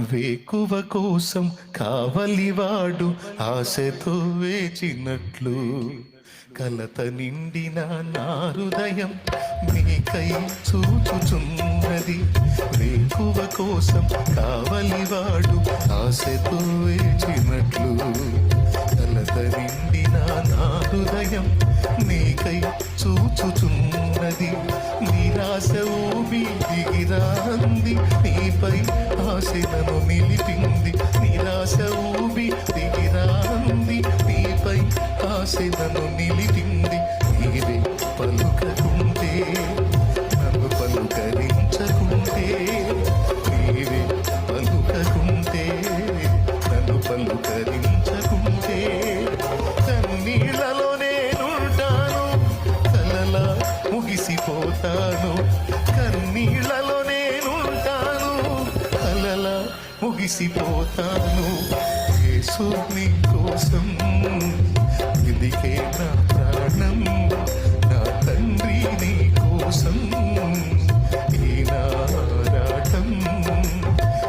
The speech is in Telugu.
వేకువ కోసం కావలివాడు ఆశతో వేచినట్లు కలత నిండిన నా హృదయం మీకై చూచుచున్నది. వేకువ కోసం కావలివాడు ఆశతో వేచినట్లు కలత నిండిన నా హృదయం నీకై చూచుచున్నది. నిరాశ ఊబి దిగిరాంది ఆశలను నిలిపింది నిరాశ ఊబి దిగిరాంది నీపై ఆశనము నిలిపింది. నీవే పలుకకుంటే నన్ను పలుకరించకుంటే నీవే పలుకకుంటే నన్ను పలుకరించకుంటే కన్నీళ్ళలో నేనుంటాను కలలా ముగిసిపోతాను. విసిపోతాను యేసు నీ కోసం ఇదికే నా ప్రాణం.